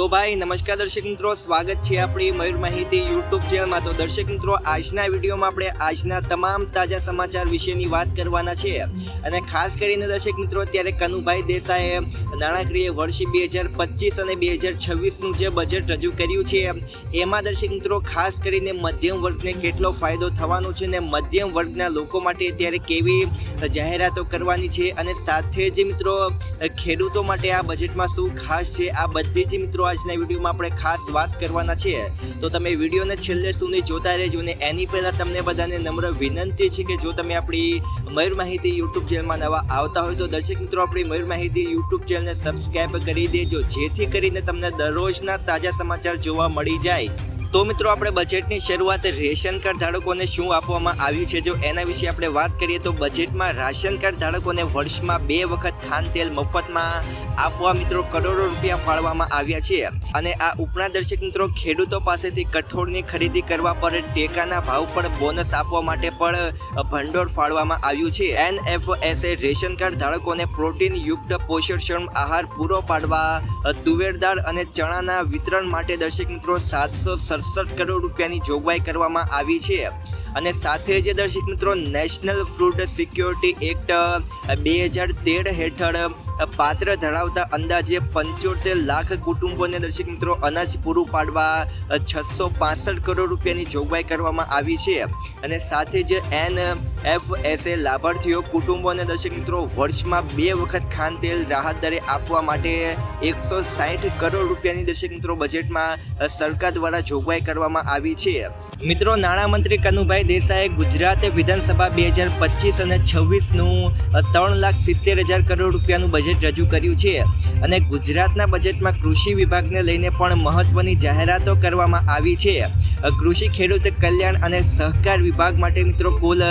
તો ભાઈ, નમસ્કાર દર્શક મિત્રો, સ્વાગત છે આપણી મયુર માહિતી યુટ્યુબ ચેનલમાં. તો દર્શક મિત્રો, આજના વિડીયોમાં આપણે આજના તમામ તાજા સમાચાર વિશેની વાત કરવાના છે. અને ખાસ કરીને દર્શક મિત્રો, અત્યારે કનુભાઈ દેસાઈએ નાણાકીય વર્ષ બે હજાર પચીસ અને બે હજાર છવ્વીસનું જે બજેટ રજૂ કર્યું છે, એમાં દર્શક મિત્રો, ખાસ કરીને મધ્યમ વર્ગને કેટલો ફાયદો થવાનો છે ને મધ્યમ વર્ગના લોકો માટે અત્યારે કેવી જાહેરાતો કરવાની છે અને સાથે જ મિત્રો, ખેડૂતો માટે આ બજેટમાં શું ખાસ છે, આ બધી જ મિત્રો આજના વિડીયોમાં આપણે ખાસ વાત કરવાના છે તો તમે વિડીયોને છેલ્લે સુધી જોતા રહેજો ને એની પહેલાં તમને બધાને નમ્ર વિનંતી છે કે જો તમે આપણી મયુર માહિતી યુટ્યુબ ચેનલમાં નવા આવતા હોય તો દર્શક મિત્રો આપણી મયુર માહિતી યુટ્યુબ ચેનલને સબસ્ક્રાઈબ કરી દેજો, જેથી કરીને તમને દરરોજના તાજા સમાચાર જોવા મળી જાય. તો મિત્રો આપણે બજેટની શરૂઆત રેશન કાર્ડ ધારકોને શું આપવામાં આવ્યું છે? જો એના વિશે આપણે વાત કરીએ તો બજેટમાં રાશન કાર્ડ ધારકોને વર્ષમાં બે વખત ખાંડ તેલ મફતમાં આપવા મિત્રો કરોડો રૂપિયા ફાળવામાં આવ્યા છે. અને આ ઉપનાદર્શક દર્શક મિત્રો, ખેડૂતો પાસેથી કઠોળની ખરીદી કરવા પર ટેકાના ભાવ પર બોનસ આપવા માટે પણ ભંડોળ ફાળવામાં આવ્યું છે. એનએફએસએ રેશન કાર્ડ ધારકોને પ્રોટીન યુક્ત પોષણક્ષમ આહાર પૂરો પાડવા તુવેરદાળ અને ચણાના વિતરણ માટે દર્શક મિત્રો સાતસો સડસઠ કરોડ રૂપિયાની જોગવાઈ કરવામાં આવી છે. અને સાથે જ દર્શક મિત્રો નેશનલ ફૂડ સિક્યોરિટી એક્ટ બે હજાર તેર હેઠળ પાત્ર ધરાવતા અંદાજે પંચોતેર લાખ કુટુંબોને દર્શક મિત્રો અનાજ પૂરું પાડવા છસો પાસઠ કરોડ રૂપિયાની જોગવાઈ કરવામાં આવી છે. અને સાથે જ એન એફ એસે લાભાર્થીઓ, કુટુંબોને દર્શક મિત્રો વર્ષમાં બે વખત ખાંડ તેલ રાહત દરે આપવા માટે એકસો સાઠ કરોડ રૂપિયાની દર્શક મિત્રો બજેટમાં સરકાર દ્વારા જોગવાઈ કરવામાં આવી છે. મિત્રો નાણામંત્રી કનુભાઈ દેસાઈએ ગુજરાત વિધાનસભા બે હજાર પચીસ અને છવ્વીસનું ત્રણ લાખ સિત્તેર હજાર કરોડ રૂપિયાનું બજેટ રજૂ કર્યું છે. અને ગુજરાતના બજેટમાં કૃષિ વિભાગને લઈને પણ મહત્વની જાહેરાતો કરવામાં આવી છે. કૃષિ, ખેડૂત કલ્યાણ અને સહકાર વિભાગ માટે મિત્રો કુલ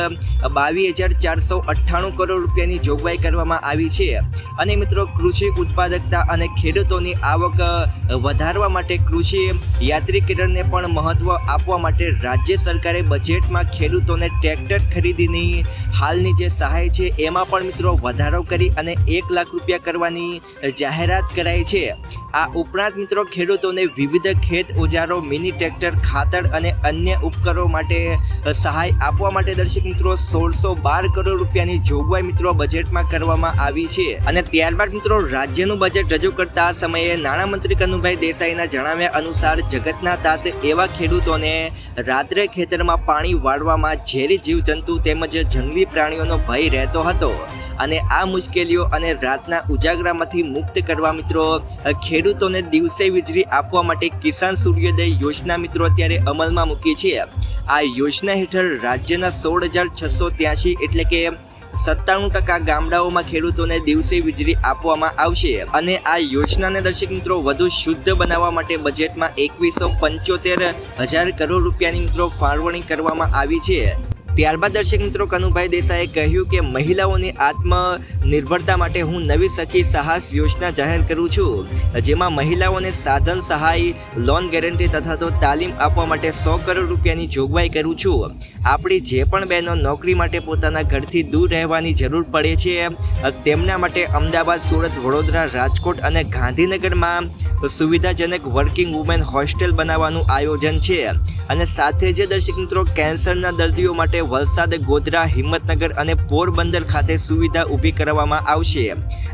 બાવીસ હજાર ચારસો અઠ્ઠાણું કરોડ રૂપિયાની જોગવાઈ કરવામાં આવી છે. અને મિત્રો કૃષિ ઉત્પાદકતા અને ખેડૂતોની આવક વધારવા માટે કૃષિ યાત્રીકરણને પણ મહત્વ આપવા માટે રાજ્ય સરકારે બજેટમાં ખેડૂતોને ટ્રેક્ટર ખરીદીની હાલની જે સહાય છે, એમાં પણ મિત્રો વધારો કરી અને એક લાખ રૂપિયા કરવાની જાહેરાત કરાઈ છે. આ ઉપરાંત મિત્રો ખેડૂતોને વિવિધ ખેત ઓજારો, મિની ટ્રેક્ટર, ખાતર અને અન્ય ઉપકરણો માટે સહાય આપવા માટે દર્શક મિત્રો સોળસો બાર કરોડ રૂપિયાની જોગવાઈ મિત્રો બજેટમાં કરવામાં આવી છે. અને ત્યારબાદ મિત્રો રાજ્યનું બજેટ રજૂ કરતા સમયે નાણામંત્રી કનુભાઈ દેસાઈના જણાવ્યા અનુસાર જગતના તાત એવા ખેડૂતોને રાત્રે ખેતરમાં પાણી વાળવામાં ઝેરી જીવજંતુ તેમજ જંગલી પ્રાણીઓનો ભય રહેતો હતો. અને આ મુશ્કેલીઓ અને રાતના ઉજાગરામાંથી મુક્ત કરવા મિત્રો ખેડૂતોને દિવસે વીજળી આપવા માટે કિસાન સૂર્યોદય યોજના મિત્રો અત્યારે અમલમાં મૂકી છે. આ યોજના હેઠળ રાજ્યના સોળ હજાર છસો ત્યાસી એટલે કે સત્તાણું ટકા ગામડાઓમાં ખેડૂતોને દિવસે વીજળી આપવામાં આવશે. અને આ યોજનાને દર્શક મિત્રો વધુ શુદ્ધ બનાવવા માટે બજેટમાં એકવીસો પંચોતેર હજાર કરોડ રૂપિયાની મિત્રો ફાળવણી કરવામાં આવી છે. ત્યારબાદ દર્શક મિત્રો કનુભાઈ દેસાઈએ કહ્યું કે મહિલાઓની આત્મનિર્ભરતા માટે હું નવી સખી સાહસ યોજના જાહેર કરું છું. જેમાં મહિલાઓને સાધન, સહાય, લોન ગેરંટી તથા તો તાલીમ આપવા માટે સો કરોડ રૂપિયાની જોગવાઈ કરું છું. આપણી જે પણ બહેનો નોકરી માટે પોતાના ઘરથી દૂર રહેવાની જરૂર પડે છે, તેમના માટે અમદાવાદ, સુરત, વડોદરા, રાજકોટ અને ગાંધીનગરમાં સુવિધાજનક વર્કિંગ વુમેન હોસ્ટેલ બનાવવાનું આયોજન છે. અને સાથે જે દર્શક મિત્રો કેન્સરના દર્દીઓ માટે વલસાડ, ગોધરા, હિંમતનગર અને પોરબંદર ખાતે સુવિધા ઊભી કરવામાં આવશે.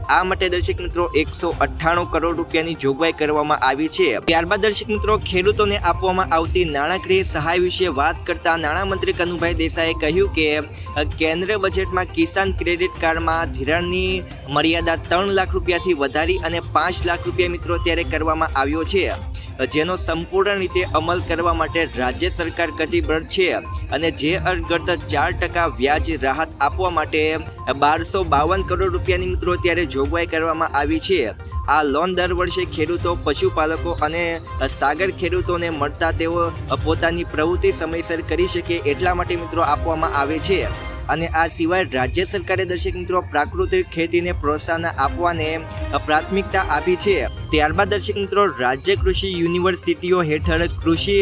આ માટે દર્શક મિત્રો એકસો અઠ્ઠાણું કરોડ રૂપિયાની જોગવાઈ કરવામાં આવી છે. ત્યારબાદ દર્શક મિત્રો, ખેડૂતોને આપવામાં આવતી નાણાકીય સહાય વિશે વાત કરતા નાણામંત્રી કનુભાઈ દેસાઈએ કહ્યું કે, કેન્દ્ર બજેટમાં કિસાન ક્રેડિટ કાર્ડમાં ધિરાણની મર્યાદા ત્રણ લાખ રૂપિયાથી વધારી અને પાંચ લાખ રૂપિયા મિત્રો અત્યારે કરવામાં આવ્યો છે. જેનો સંપૂર્ણ રીતે અમલ કરવા માટે રાજ્ય સરકાર કટિબદ્ધ છે અને જે અંતર્ગત ચાર ટકા વ્યાજ રાહત આપવા માટે બારસો બાવન કરોડ રૂપિયાની મિત્રો અત્યારે જોગવાઈ કરવામાં આવી છે. આ લોન દર વર્ષે ખેડૂતો, પશુપાલકો અને સાગર ખેડૂતોને મળતા તેઓ પોતાની પ્રવૃત્તિ સમયસર કરી શકે એટલા માટે મિત્રો આપવામાં આવે છે. અને આ સિવાય રાજ્ય સરકારે દર્શક મિત્રો પ્રાકૃતિક ખેતીને પ્રોત્સાહન આપવાને પ્રાથમિકતા આપી છે. ત્યારબાદ દર્શક મિત્રો રાજ્ય કૃષિ યુનિવર્સિટીઓ હેઠળ કૃષિ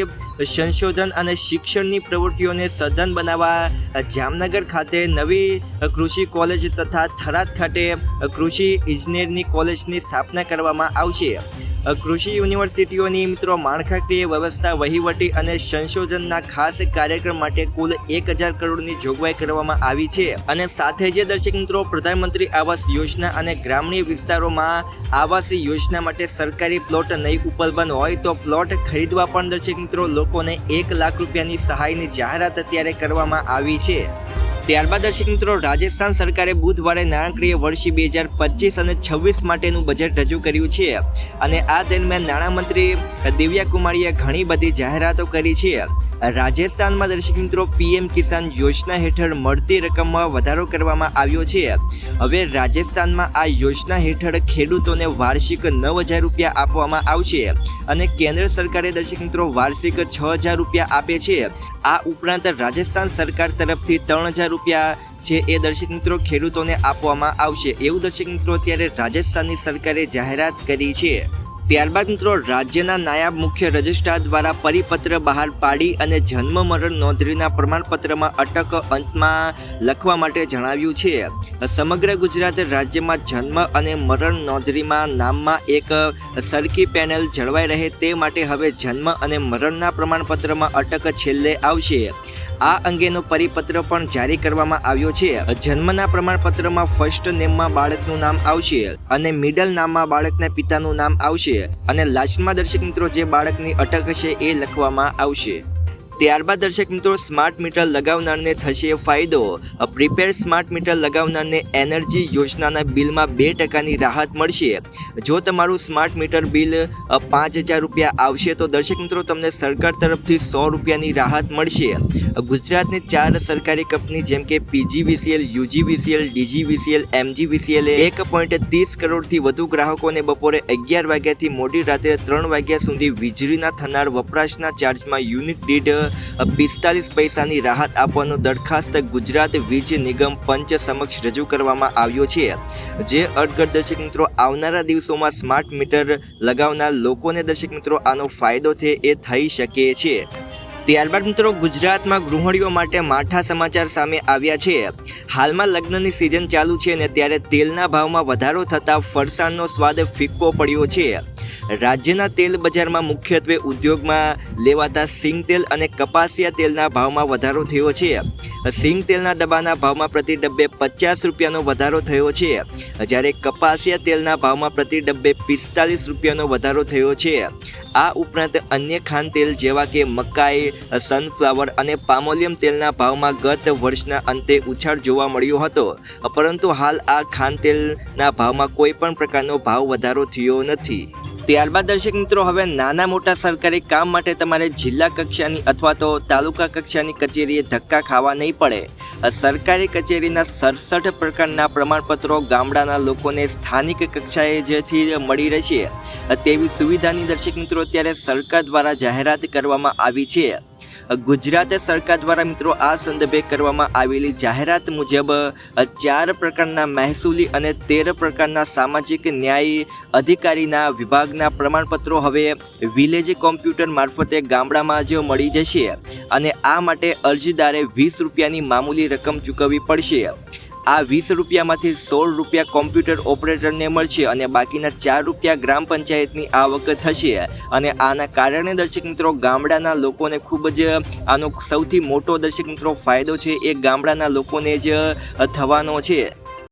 સંશોધન અને શિક્ષણની પ્રવૃત્તિઓને સઘન બનાવવા જામનગર ખાતે નવી કૃષિ કોલેજ તથા થરાદ ખાતે કૃષિ ઇજનેરની કોલેજની સ્થાપના કરવામાં આવશે. કૃષિ યુનિવર્સિટીઓની મિત્રો માળખાકીય વ્યવસ્થા, વહીવટી અને સંશોધનના ખાસ કાર્યક્રમ માટે કુલ એક હજાર કરોડની જોગવાઈ કરવામાં આવી છે. અને સાથે જે દર્શક મિત્રો, પ્રધાનમંત્રી આવાસ યોજના અને ગ્રામીણ વિસ્તારોમાં આવાસ યોજના માટે સરકારી પ્લોટ નહીં ઉપલબ્ધ હોય તો પ્લોટ ખરીદવા પણ દર્શક મિત્રો લોકોને એક લાખ રૂપિયાની સહાયની જાહેરાત અત્યારે કરવામાં આવી છે. ત્યારબાદ દર્શક મિત્રો, રાજસ્થાન સરકારે બુધવારે નાણાકીય વર્ષ બે હજાર પચીસ અને છવ્વીસ માટેનું બજેટ રજૂ કર્યું છે. અને આ દરમિયાન નાણામંત્રી દિવ્યા કુમારીએ ઘણી બધી જાહેરાતો કરી છે. રાજસ્થાનમાં દર્શક મિત્રો, પીએમ કિસાન યોજના હેઠળ મળતી રકમમાં વધારો કરવામાં આવ્યો છે. હવે રાજસ્થાનમાં આ યોજના હેઠળ ખેડૂતોને વાર્ષિક નવ હજાર રૂપિયા આપવામાં આવશે અને કેન્દ્ર સરકારે દર્શક મિત્રો, વાર્ષિક છ હજાર રૂપિયા આપે છે. આ ઉપરાંત રાજસ્થાન સરકાર તરફથી ત્રણ હજાર રૂપિયા છે એ દર્શક મિત્રો ખેડૂતોને આપવામાં આવશે. એવું દર્શક મિત્રો અત્યારે રાજસ્થાનની સરકારે જાહેરાત કરી છે. ત્યારબાદ મિત્રો રાજ્યના નાયબ મુખ્ય રજિસ્ટ્રાર દ્વારા પરિપત્ર બહાર પાડી અને જન્મ મરણ નોંધણીના પ્રમાણપત્રમાં અટક અંતમાં લખવા માટે જણાવ્યું છે. સમગ્ર ગુજરાત રાજ્યમાં જન્મ અને મરણ નોંધણીમાં નામમાં એક સરખી પેનલ જળવાઈ રહે તે માટે હવે જન્મ અને મરણના પ્રમાણપત્રમાં અટક છેલ્લે આવશે. આ અંગેનો પરિપત્ર પણ જારી કરવામાં આવ્યો છે. જન્મના પ્રમાણપત્રમાં ફર્સ્ટ નેમમાં બાળકનું નામ આવશે અને મિડલ નામમાં બાળકના પિતાનું નામ આવશે અને લાસ્ટમાં દર્શક મિત્રો જે બાળકની અટક હશે એ લખવામાં આવશે. ત્યારબાદ દર્શક મિત્રો સ્માર્ટ મીટર લગાવનારને થશે ફાયદો. પ્રિપેર સ્માર્ટ મીટર લગાવનારને એનર્જી યોજનાના બિલમાં બે ટકાની રાહત મળશે. જો તમારું સ્માર્ટ મીટર બિલ પાંચ હજાર રૂપિયા આવશે, તો દર્શક મિત્રો, તમને સરકાર તરફથી સો રૂપિયાની રાહત મળશે. ગુજરાતની ચાર સરકારી કંપની જેમ કે પીજીવીસીએલ યુજીવીસીએલ ડીજીવીસીએલ એમજીવીસીએલ એક પોઈન્ટ ત્રીસ કરોડથી વધુ ગ્રાહકોને બપોરે અગિયાર વાગ્યાથી મોડી રાત્રે ત્રણ વાગ્યા સુધી વીજળીના થનાર વપરાશના ચાર્જમાં યુનિટ દીઠ પિસ્તાલીસ પૈસાની રાહત આપવાનો દરખાસ્ત ગુજરાત વીજ નિગમ પંચ સમક્ષ રજૂ કરવામાં આવ્યો છે. જે અડગડ દર્શક મિત્રો, આવનારા દિવસોમાં સ્માર્ટ મીટર લગાવનાર લોકોને દર્શક મિત્રો, આનો ફાયદો થાય એ થઈ શકે છે. ત્યારબાદ મિત્રો, ગુજરાતમાં ગૃહિણીઓ માટે માઠા સમાચાર સામે આવ્યા છે. હાલમાં લગ્નની સિઝન ચાલુ છે ને ત્યારે તેલના ભાવમાં વધારો થતાં ફરસાણનો સ્વાદ ફિક્કો પડ્યો છે. રાજ્યના તેલ બજારમાં મુખ્યત્વે ઉદ્યોગમાં લેવાતા સિંગ તેલ અને કપાસિયા તેલના ભાવમાં વધારો થયો છે. સિંગ તેલના ડબ્બાના ભાવમાં પ્રતિ ડબ્બે પચાસ રૂપિયાનો વધારો થયો છે. જ્યારે કપાસિયા તેલના ભાવમાં પ્રતિ ડબ્બે પિસ્તાલીસ રૂપિયાનો વધારો થયો છે. આ ઉપરાંત અન્ય ખાન તેલ જેવા કે મકાઈ સનફ્લાવર અને પામોલિયમ તેલના ભાવમાં ગત વર્ષના અંતે ઉછાળ જોવા મળ્યો હતો. પરંતુ હાલ આ ખાન તેલના ભાવમાં કોઈ પણ પ્રકારનો ભાવ વધારો થયો નથી. ત્યારબાદ દર્શક મિત્રો, હવે નાના મોટા સરકારી કામ માટે તમારે જિલ્લા કક્ષાની અથવા તો તાલુકા કક્ષાની કચેરીએ ધક્કા ખાવા નહીં પડે. સરકારી કચેરીના સડસઠ પ્રકારના પ્રમાણપત્રો ગામડાના લોકોને સ્થાનિક કક્ષાએ જેથી મળી રહેશે. તેવી સુવિધાની દર્શક મિત્રો, અત્યારે સરકાર દ્વારા જાહેરાત કરવામાં આવી છે. ગુજરાત સરકાર દ્વારા મિત્રો, આ સંદર્ભે કરવામાં આવેલી જાહેરાત મુજબ ચાર પ્રકારના મહેસૂલી અને તેર પ્રકારના સામાજિક ન્યાય અધિકારીના વિભાગના પ્રમાણપત્રો હવે વિલેજ કોમ્પ્યુટર મારફતે ગામડામાં જ મળી જશે અને આ માટે અરજીદારે વીસ રૂપિયાની મામૂલી રકમ ચૂકવવી પડશે. આ વીસ રૂપિયામાંથી સોળ રૂપિયા કોમ્પ્યુટર ઓપરેટરને મળશે અને બાકીના ચાર રૂપિયા ગ્રામ પંચાયતની આવક થશે. અને આના કારણે દર્શક મિત્રો ગામડાના લોકોને ખૂબ જ આનો સૌથી મોટો દર્શક મિત્રો ફાયદો છે એ ગામડાના લોકોને જ થવાનો છે.